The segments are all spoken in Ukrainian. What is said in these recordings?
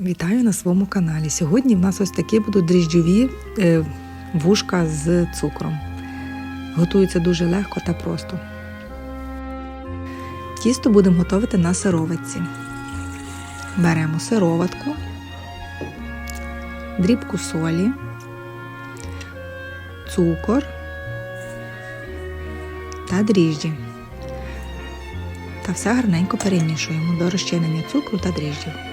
Вітаю на своєму каналі. Сьогодні в нас ось такі будуть дріжджові е, вушка з цукром. Готуються дуже легко та просто. Тісто будемо готувати на сироватці. Беремо сироватку, дрібку солі, цукор та дріжджі. Та все гарненько перемішуємо до розчинення цукру та дріжджів.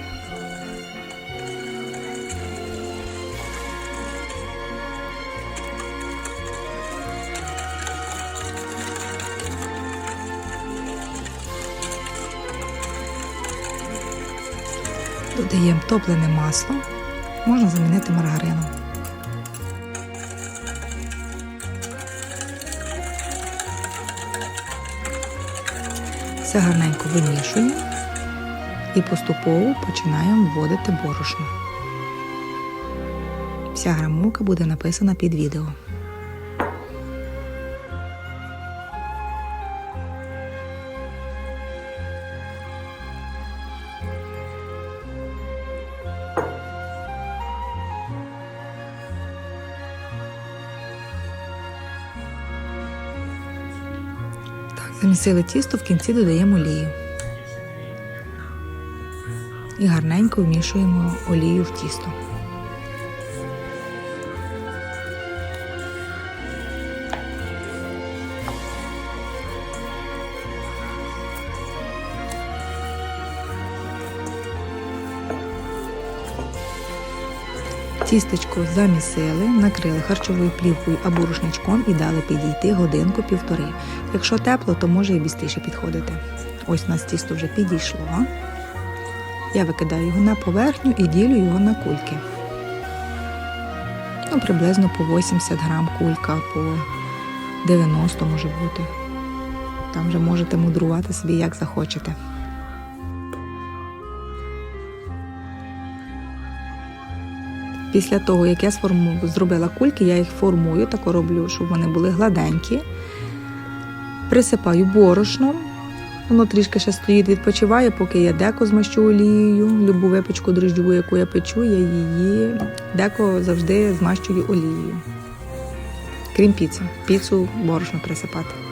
Додаємо топлене масло, можна замінити маргарином. Все гарненько вимішуємо і поступово починаємо вводити борошно. Вся грамовка буде написана під відео. Замісили тісто, в кінці додаємо олію. І гарненько вмішуємо олію в тісто. Тістечко замісили, накрили харчовою плівкою або рушничком і дали підійти годинку-півтори. Якщо тепло, то може і бістріше підходити. Ось у нас тісто вже підійшло. Я викидаю його на поверхню і ділю його на кульки. Ну, приблизно по 80 грам кулька, по 90 може бути. Там вже можете мудрувати собі, як захочете. Після того, як я сформу... зробила кульки, я їх формую, так роблю, щоб вони були гладенькі. Присипаю борошном. Воно трішки ще стоїть, відпочиває, поки я деко змащу олією. Любу випічку дрожджову, яку я печу, я її деко завжди змащую олією. Крім піци. Піцу борошно присипати.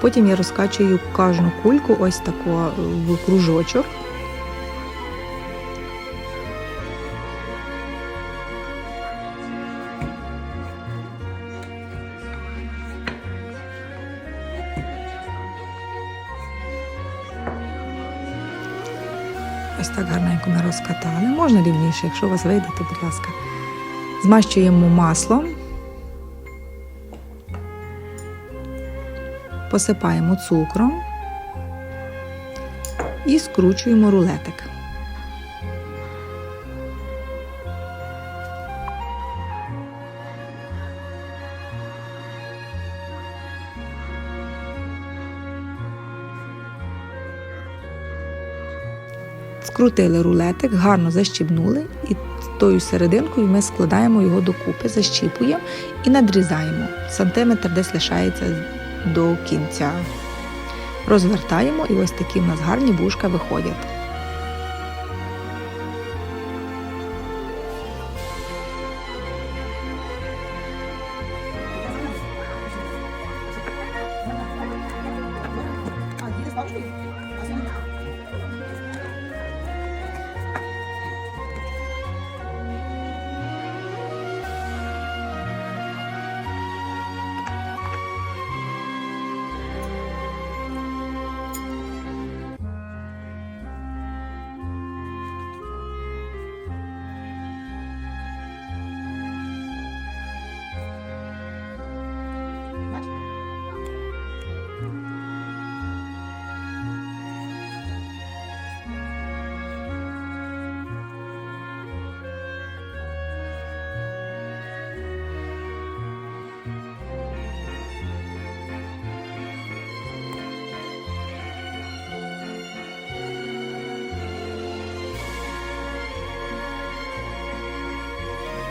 Потім я розкачую кожну кульку ось тако в кружочок. Ось так гарненько ми розкатали. Можна рівніше, якщо у вас вийде, то будь ласка. Змащуємо маслом. Посипаємо цукром і скручуємо рулетик. Скрутили рулетик, гарно защібнули і тою серединкою ми складаємо його докупи, защіпуємо і надрізаємо. Сантиметр десь лишається до кінця. Розвертаємо і ось такі в нас гарні вушка виходять.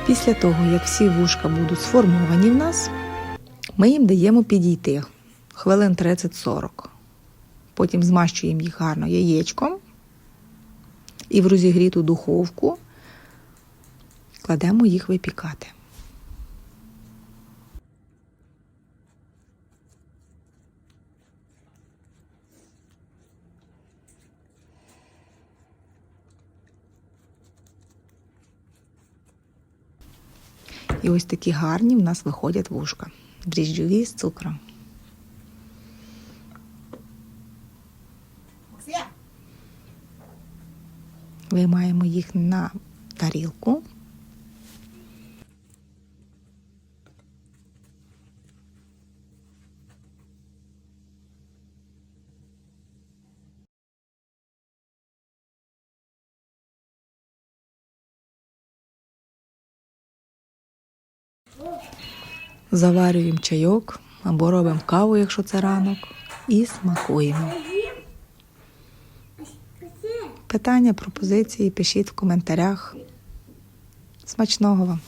Після того, як всі вушка будуть сформовані в нас, Ми їм даємо підійти хвилин 30-40. Потім змащуємо їх гарно яєчком і в розігріту духовку кладемо їх випікати. І ось такі гарні в нас виходять вушка. Дріжджові з цукром. Виймаємо їх на тарілку. Заварюємо чайок або робимо каву, якщо це ранок, і смакуємо. Питання, пропозиції пишіть в коментарях. Смачного вам!